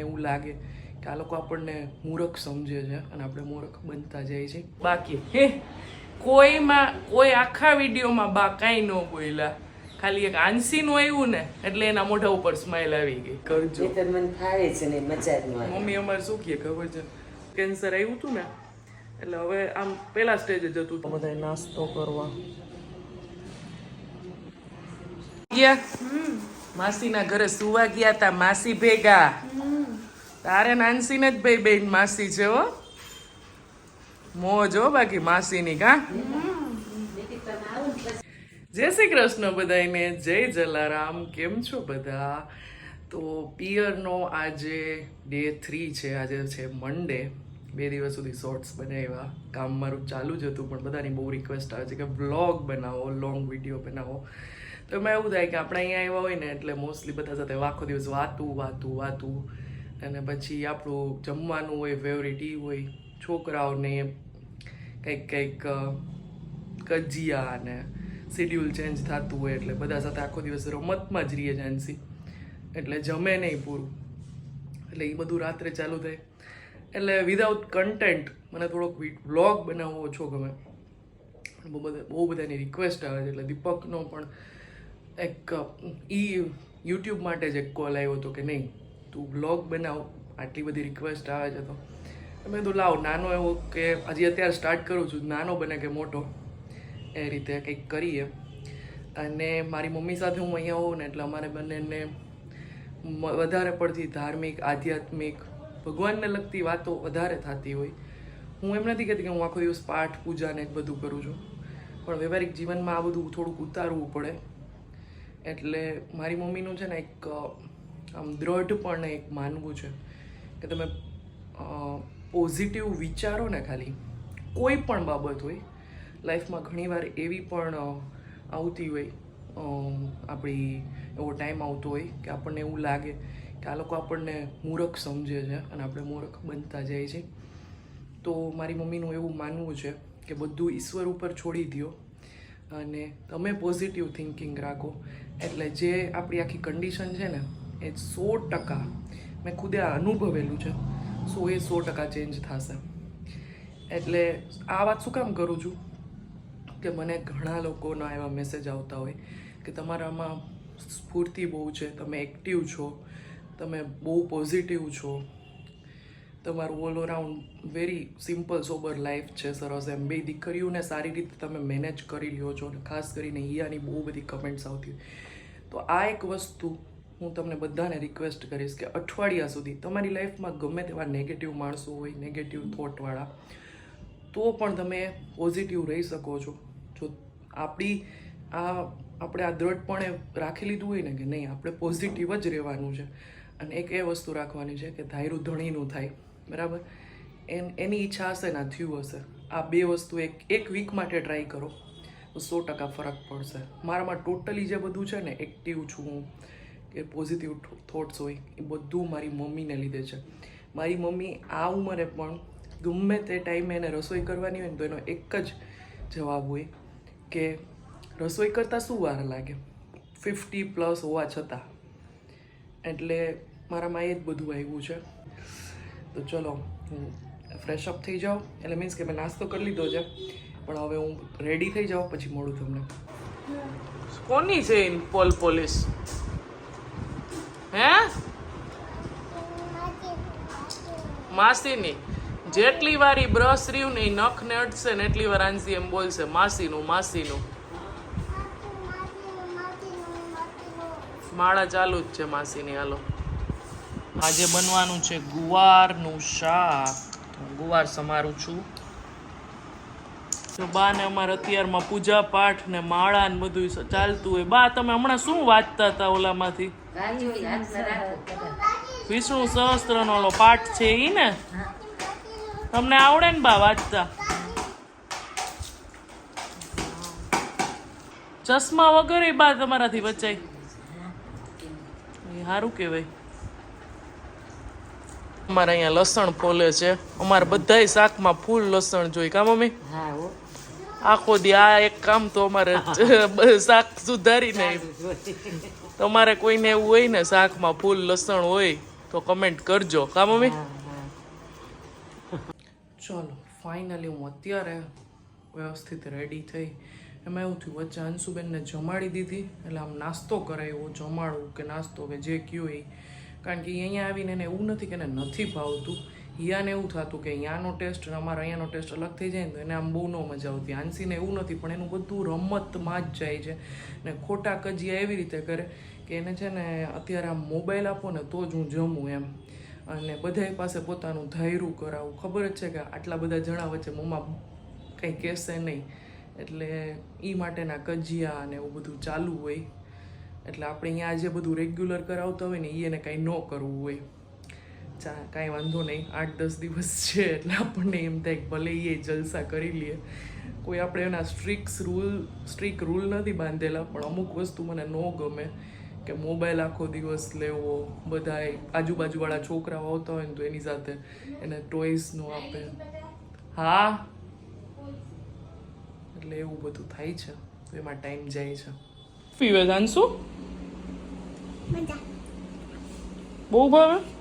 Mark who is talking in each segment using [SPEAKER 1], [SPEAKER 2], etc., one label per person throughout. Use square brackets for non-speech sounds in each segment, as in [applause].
[SPEAKER 1] આપણને એવું લાગે કે આ લોકો આપણને મૂરખ સમજે છે અને આપણે મૂરખ બનતા જાય છે. બાકી હે કોઈમાં કોઈ આખા વિડીયોમાં બા કાંઈ ન બોલ્યા. ખાલી એક આંસીનું આવ્યું ને એટલે એના મોઢા ઉપર સ્માઇલ આવી ગઈ. કરજો.
[SPEAKER 2] મને ફાવે છે ને મજા જ ન આવે
[SPEAKER 1] મમ્મી અમારે શું કહે ખબર છે? કેન્સર આવ્યું હતું ને એટલે હવે આમ પેલા સ્ટેજે જતું હતું બધા નાસ્તો કરવા. ગયા? માસીના ઘરે સુવા ગયા તા માસી ભેગા. તારે નાનસીને જ ભાઈ બેન માસી છે, હો. મોજ, હો, બાકી માસીની, કા? જય શ્રી કૃષ્ણ બધાને જય જલારામ. કેમ છો બધા? તો પિયરનો આજે ડે થ્રી છે, આજે છે મંડે બે દિવસ સુધી શોર્ટ્સ બનાવ્યા. કામ મારું ચાલુ જ હતું, પણ બધાની બહુ રિક્વેસ્ટ આવે છે કે બ્લોગ બનાવો લોંગ વીડિયો બનાવો. તો એમાં એવું થાય કે આપણે અહીંયા આવ્યા હોય ને, એટલે મોસ્ટલી બધા સાથે આખો દિવસ વાતું વાતું વાતું. અને પછી આપણું જમવાનું હોય ફેવરિટ એ હોય, છોકરાઓને કંઈક કંઈક કજિયા અને શેડ્યુલ ચેન્જ થતું હોય એટલે બધા સાથે આખો દિવસ રમતમાં જ રહીએ જાનસી એટલે જમે નહીં પૂરું. એટલે એ બધું રાત્રે ચાલુ થાય. એટલે વિધાઉટ કન્ટેન્ટ મને થોડોક વ્લોગ બનાવવો ઓછો ગમે. બહુ બધા, બહુ બધાની રિક્વેસ્ટ આવે છે. એટલે દીપકનો પણ એક, ઈ યુટ્યુબ માટે જ એક કોલ આવ્યો હતો કે નહીં તું બ્લોગ બનાવ, આટલી બધી રિક્વેસ્ટ આવે છે તો. મેં કીધું, લાવ, નાનો એવો કે હજી અત્યારે સ્ટાર્ટ કરું છું, નાનો બને કે મોટો. એ રીતે કંઈક કરીએ. અને મારી મમ્મી સાથે હું અહીંયા હોઉં ને એટલે અમારે બંનેને વધારે પડતી ધાર્મિક, આધ્યાત્મિક, ભગવાનને લગતી વાતો વધારે થતી હોય. હું એમ નથી કહેતી કે હું આખો દિવસ પાઠ, પૂજા ને એ બધું કરું છું. પણ વ્યવહારિક જીવનમાં આ બધું થોડુંક ઉતારવું પડે. એટલે મારી મમ્મીનું છે ને એક આમ દ્રઢપણે એક માનવું છે કે તમે પોઝિટિવ વિચારો ને ખાલી, કોઈ પણ બાબત હોય, લાઈફમાં ઘણીવાર એવી પણ આવતી હોય આપણી, એવો ટાઈમ આવતો હોય કે આપણને એવું લાગે કે આ લોકો આપણને મૂરખ સમજે છે અને આપણે મૂરખ બનતા જાય છે. તો મારી મમ્મીનું એવું માનવું છે કે બધું ઈશ્વર ઉપર છોડી દ્યો અને તમે પોઝિટિવ થિંકિંગ રાખો. એટલે જે આપણી આખી કન્ડિશન છે ને એ સો ટકા મેં ખુદે અનુભવેલું છે. સો એ સો ટકા ચેન્જ થશે. એટલે આ વાત શું કામ કરું છું? કે મને ઘણા લોકોના એવા મેસેજ આવતા હોય કે તમારામાં સ્ફૂર્તિ બહુ છે, તમે એક્ટિવ છો, તમે બહુ પોઝિટિવ છો. તમારું all around very simple sober life છે, સરસ. એમ બે દીકરીઓને સારી રીતે તમે મેનેજ કરી લ્યો છો અને ખાસ કરીને ઈયાની બહુ બધી કમેન્ટ્સ આવતી તો આ એક વસ્તુ હું તમને બધાને રિક્વેસ્ટ કરીશ કે અઠવાડિયા સુધી તમારી લાઈફમાં ગમે તેવા નેગેટિવ માણસો હોય નેગેટિવ થોટવાળા તો પણ તમે પોઝિટિવ રહી શકો છો. જો આપણી આ, આપણે આ દ્રઢપણે રાખી લીધું હોય ને કે નહીં, આપણે પોઝિટિવ જ રહેવાનું છે. અને એક એ વસ્તુ રાખવાની છે કે ધાયરું ધણીનું થાય, બરાબર? એન, એની ઈચ્છા હશે ને આ થયું હશે. આ બે વસ્તુ એક એક વીક માટે ટ્રાય કરો. તો સો ટકા ફરક પડશે. મારામાં ટોટલી જે બધું છે ને એક્ટિવ છું હું. કે પોઝિટિવ થોટ્સ હોય, એ બધું મારી મમ્મીને લીધે છે. મારી મમ્મી આ ઉંમરે પણ ગમે તે ટાઈમે એને રસોઈ કરવાની હોય ને તો એનો એક જ જવાબ હોય કે રસોઈ કરતાં શું વાર લાગે? ફિફ્ટી પ્લસ હોવા છતાં. એટલે મારામાં એ જ બધું આવ્યું છે. તો ચલો, હું ફ્રેશ અપ થઈ જાઉં. એટલે મીન્સ કે મેં નાસ્તો કરી લીધો છે. પણ હવે હું રેડી થઈ જાઉં, પછી મળું તમને. કોની છે ઇન પોલ પોલીસ? હે? માસીની. જેટલી વાર એ બ્રશ રહ્યું ને એ નખ ને અડશે ને એટલી વાર આંસી એમ બોલશે, માસીનું માસીનું. માળા ચાલુ જ છે માસીની, હાલો. આજે બનવાનું છે ગુવારનું શાક. ગુવાર સમારું છું. તો બા ને અમારે અત્યારમાં પૂજા પાઠ ને માળા ને બધું ચાલતું હોય. બા, તમે હમણાં શું વાંચતા હતા ઓલામાંથી? વિષ્ણુ સહસ્ત્રનો ઓલો પાઠ છે ઈ ને? તમને આવડે ને બા વાંચતા? ચશ્મા વગર બા તમારાથી વચાય એ સારું કહેવાય. અમારે અહીંયા લસણ ફોલે છે. અમારે બધાય શાકમાં ફૂલ લસણ જોઈ કા મમ્મી?
[SPEAKER 2] હો.
[SPEAKER 1] આખો દી આ એક કામ તો અમારે [laughs] શાક સુધારી નહીં તમારે કોઈને એવું હોય ને શાકમાં ફૂલ લસણ હોય તો કમેન્ટ કરજો. કા મમ્મી? ચલો ફાઇનલી હું અત્યારે વ્યવસ્થિત રેડી થઈ. એમાં એવું થયું વચ્ચે અંશુબેનને જમાડી દીધી. એટલે આમ નાસ્તો કરાવ્યો જમાડવું કે નાસ્તો કે જે કયો એ. કારણ કે અહીંયા આવીને એને એવું નથી કે એને નથી ભાવતું. હિયાને એવું થતું કે અહીંયાનો ટેસ્ટ અને અમારા અહીંયાનો ટેસ્ટ અલગ થઈ જાય ને તો એને આમ બહુ ન મજા આવતી. આંસીને એવું નથી, પણ એનું બધું રમતમાં જ જાય છે. ને ખોટા કજિયા એવી રીતે કરે કે એને છે ને અત્યારે આમ મોબાઈલ આપો ને તો જ હું જમું એમ. અને બધાય પાસે પોતાનું ધાયરું કરાવું. ખબર જ છે કે આટલા બધા જણા વચ્ચે મમ્મા કંઈ કહેશે નહીં. એટલે એ માટેના કજિયા અને એવું બધું ચાલુ હોય. એટલે આપણે અહીંયા જે બધું રેગ્યુલર કરાવતા હોય ને એ એને કાંઈ ન કરવું હોય. ચા કાંઈ વાંધો નહીં. આઠ દસ દિવસ છે એટલે આપણને એમ થાય ભલે એ જલસા કરી લઈએ. કોઈ આપણે એના સ્ટ્રિક્સ રૂલ સ્ટ્રિક રૂલ નથી બાંધેલા પણ અમુક વસ્તુ મને ન ગમે કે મોબાઈલ આખો દિવસ લેવો બધાય આજુબાજુવાળા છોકરાઓ આવતા હોય ને તો એની સાથે એને ટોયસ નો આપે. હા? એટલે એવું બધું થાય છે. તો એમાં ટાઈમ જાય છે. પીવે જાણશું બહુ ભાવે?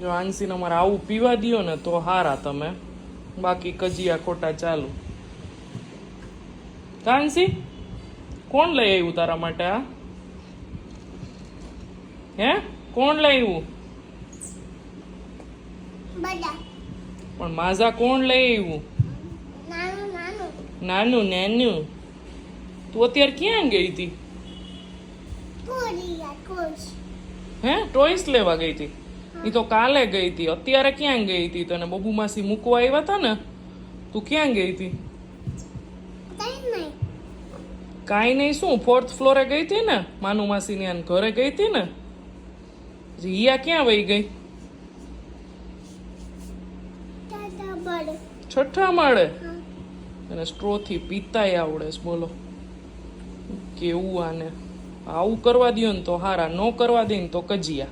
[SPEAKER 1] જો આંસીને અમારે આવું પીવા દ્યો ને તો હારા તમે. બાકી કજિયા ખોટા ચાલુ. કાંસી કોણ લઈ આવ્યું તારા માટે આ? હે? કોણ લઈ આવ્યું? પણ માઝા કોણ લઈ આવ્યું?
[SPEAKER 3] નાનું નાનું.
[SPEAKER 1] તું અત્યારે ક્યાં ગઈ હતી? હે? ટોયસ લેવા ગઈ હતી? એ તો કાલે ગઈ હતી. અત્યારે ક્યાં ગઈ હતી? તને બબુ માસી મૂકવા આવ્યા હતા ને, તું ક્યાં ગઈ હતી?
[SPEAKER 3] કઈ નહીં,
[SPEAKER 1] શું ફોર્થ ફ્લોરે ગઈ હતી ને? માનુ માસીની આન ઘરે ગઈ હતી ને? રિયા ક્યાં વહી ગઈ? છઠ્ઠા માળે? અને સ્ટ્રોથી પીતાય આવડે બોલો. કેવું આને? આવું કરવા દ્યો ને તો હારા, ન કરવા દે ને તો કજિયા.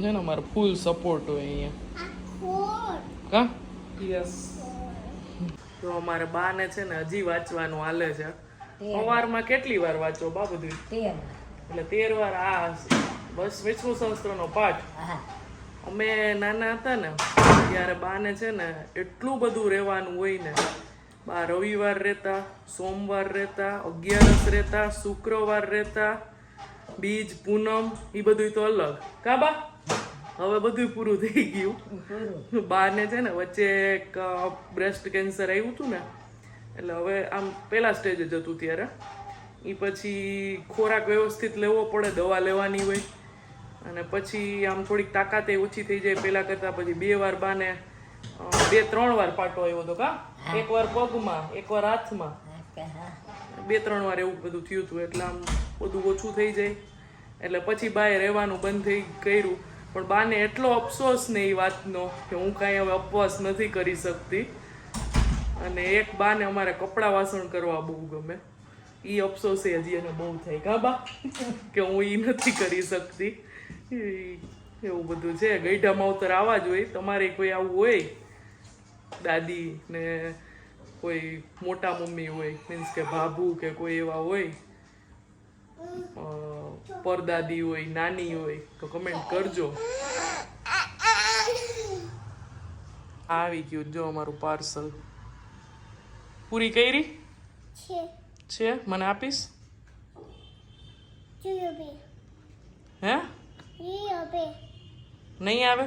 [SPEAKER 1] છે ને અમારો ફૂલ સપોર્ટ હોય અહીંયા.
[SPEAKER 3] હા
[SPEAKER 1] કા? યસ તો અમારે બાને છે ને હજી વાંચવાનું હાલે છે. સવારમાં કેટલી વાર વાંચો બા બધું? એટલે તેર વાર આ બસ વિષ્ણુ સહસ્ત્રનો પાઠ.
[SPEAKER 2] હા.
[SPEAKER 1] અમે નાના હતા ને ત્યારે બાને છે ને એટલું બધું રહેવાનું હોય ને બા રવિવાર રહેતા સોમવાર રહેતા અગિયારસ રહેતા શુક્રવાર રહેતા બીજ પૂનમ એ બધું તો અલગ. કા બા? હવે બધું પૂરું થઈ ગયું. બારને છે ને વચ્ચે એક બ્રેસ્ટ કેન્સર આવ્યું હતું ને એટલે હવે આમ પહેલા સ્ટેજે જતું ત્યારે. એ પછી ખોરાક વ્યવસ્થિત લેવો પડે દવા લેવાની હોય. અને પછી આમ થોડીક તાકાતે ઓછી થઈ જાય પહેલાં કરતાં પછી બે વાર બાને બે ત્રણ વાર પાટો આવ્યો હતો કા? એક વાર પગમાં એક વાર હાથમાં. બે ત્રણ વાર એવું બધું થયું હતું એટલે આમ બધું ઓછું થઈ જાય. એટલે પછી બાએ રહેવાનું બંધ થઈ કર્યું. પણ બાને એટલો અફસોસ ને એ વાતનો કે હું કાંઈ હવે ઉપવાસ નથી કરી શકતી. અને એક બાને અમારે કપડાં વાસણ કરવા બહુ ગમે. એ અફસોસ એ હજી એને બહુ થાય કા બા, કે હું એ નથી કરી શકતી. એવું બધું છે. ગઈઢા માવતર આવા જ હોય. તમારે કોઈ આવું હોય? દાદી ને કોઈ મોટા મમ્મી હોય. મીન્સ કે ભાભુ કે કોઈ એવા હોય? પરદાદી હોય નાની હોય તો કમેન્ટ કરજો. આવી ગયું જો અમારું પાર્સલ પૂરી કરી?
[SPEAKER 3] છે.
[SPEAKER 1] મને આપીશ? હે? નહીં આવે?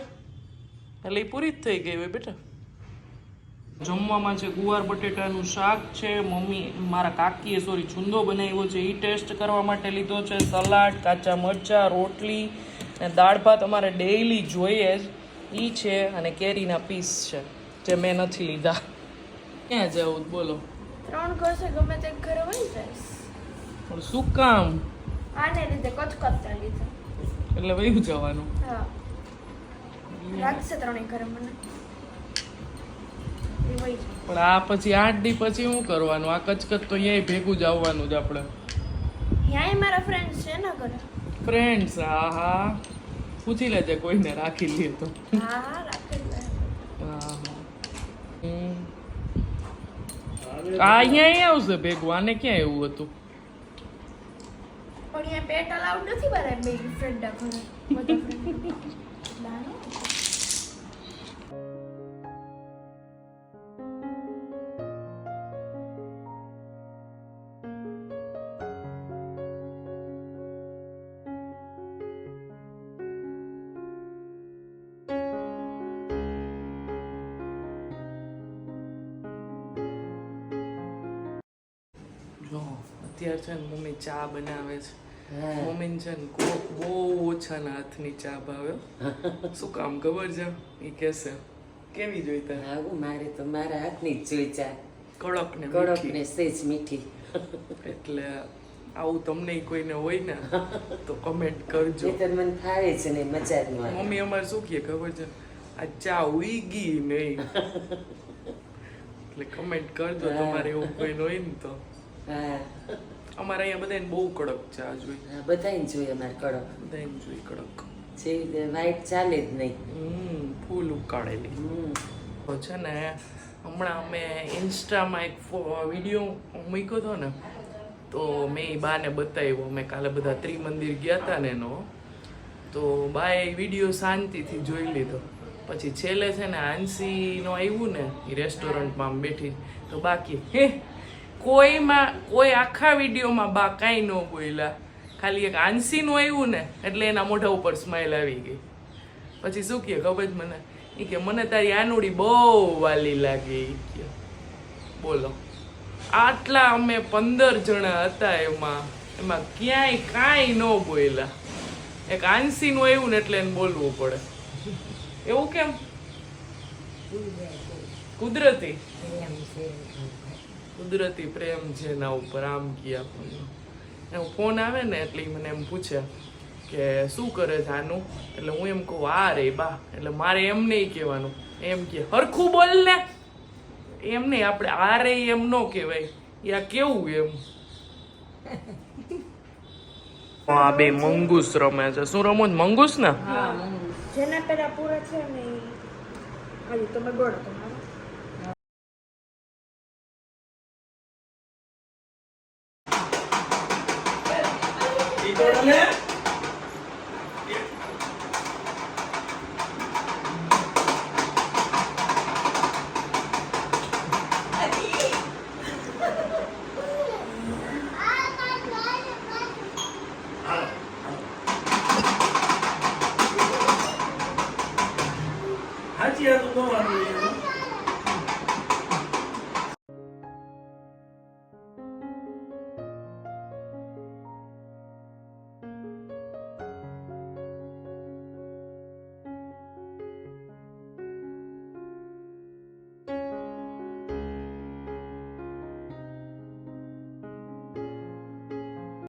[SPEAKER 1] એટલે પૂરી જ થઈ ગઈ હોય બેટા. જમવામાં છે ગુવાર બટેટાનું શાક છે મમ્મી મારા કાકીએ સોરી છુંદો બનાવ્યો છે એ ટેસ્ટ કરવા માટે લીધો છે. સલાડ કાચા મરચાં રોટલી અને દાળ ભાત અમારે ડેઈલી જોઈએ જ. એ છે અને કેરીના પીસ છે જે મેં નથી લીધા. ક્યાં જવું બોલો.
[SPEAKER 4] ત્રણ કરશે ગમે તે ઘરે વહી
[SPEAKER 1] જાય શું કામ?
[SPEAKER 4] આને લીધે કચકચતા લીધે.
[SPEAKER 1] એટલે વયું જવાનું.
[SPEAKER 4] હા. રાખશે ત્રણેય ઘરે મને.
[SPEAKER 1] પણ આ પછી આઠ દી પછી શું કરવાનું? આ કચકચ તો અહીંયા ભેગું જ આવવાનું જ આપણે.
[SPEAKER 4] ત્યાંય મારા ફ્રેન્ડ્સ છે ને ઘરે.
[SPEAKER 1] ફ્રેન્ડ્સ હા હા. પૂછી લેજે કોઈને રાખી લે તો.
[SPEAKER 4] હા હા.
[SPEAKER 1] આ અહીંયા આવશે ભેગું આને ક્યાં એવું હતું?
[SPEAKER 4] પણ અહીંયા પેટ અલાઉડ નથી મારા બે ફ્રેન્ડ ઘરે.
[SPEAKER 1] અત્યારે છે ને મમ્મી ચા બનાવે છે. મમ્મીને છે ને બહુ ઓછાના હાથની ચા ભાવે. [laughs] શું કામ ખબર છે? એ કહેશે. કેવી જોઈ તારે?
[SPEAKER 2] આવું? મારે તો મારા હાથની જ જોઈ ચા.
[SPEAKER 1] કડક ને
[SPEAKER 2] કડક ને સેજ મીઠી.
[SPEAKER 1] એટલે આવું તમને કોઈને હોય ને તો કમેન્ટ કરજો.
[SPEAKER 2] મને ફાવે છે ને મજા જ
[SPEAKER 1] મમ્મી અમારે શું કહે ખબર છે? આ ચા ઉઈગી નહીં. [laughs] એટલે કમેન્ટ કરજો તમારે એવું કોઈ હોય ને તો.
[SPEAKER 2] હા.
[SPEAKER 1] અમારે અહીંયા બધાને બહુ કડક ચા જોઈ
[SPEAKER 2] હા, બધાયને જોઈએ અમારે કડક.
[SPEAKER 1] બધાને જોઈ કડક.
[SPEAKER 2] જેવી રીતે ચાલે જ નહીં.
[SPEAKER 1] હમ ફૂલ ઉકાળેલી.
[SPEAKER 2] હમ.
[SPEAKER 1] તો છે ને હમણાં અમે ઇન્સ્ટામાં એક વીડિયો મૂક્યો હતો ને તો મેં એ બાને બતાવ્યો. અમે કાલે બધા ત્રિમંદિર ગયા હતા ને એનો. તો બાએ એ વીડિયો શાંતિથી જોઈ લીધો. પછી છેલ્લે છે ને આંસીનો આવ્યું ને એ રેસ્ટોરન્ટમાં બેઠી. તો બાકી હે? કોઈમાં કોઈ આખા વિડીયોમાં બા કાંઈ ન બોલ્યા. ખાલી એક આંસીનું આવ્યું ને એટલે એના મોઢા ઉપર સ્માઇલ આવી ગઈ. પછી શું કહે ખબર જ મને? એ કે મને તારી આનુડી બહુ વાલી લાગે. એ કે બોલો. આટલા અમે પંદર જણા હતા એમાં. એમાં ક્યાંય કાંઈ ન બોલ્યા. એક આંસીનું આવ્યું ને એટલે એને બોલવું પડે. એવું કેમ? કુદરતી. કુદરતી પ્રેમ છે એના ઉપર આમ કે આપણને. ફોન આવે ને એટલે ઈ મને એમ પૂછે કે શું કરે છે આનું? એટલે હું એમ કહું આ રે બા. એટલે મારે એમ નહીં કહેવાનું. એમ કે હરખું બોલ ને. એમ નહીં આપણે આ રે એમ ન કહેવાય. એ આ કેવું એમ? આ બે મંગુસ રમે છે. શું રમો? મંગુસ ને?
[SPEAKER 4] જેના પેલા પૂરા છે ને ઈ- હાજી તમે ગોળો તમારો
[SPEAKER 5] હાજી આ તો બહુ વાંધો નહીં એનો.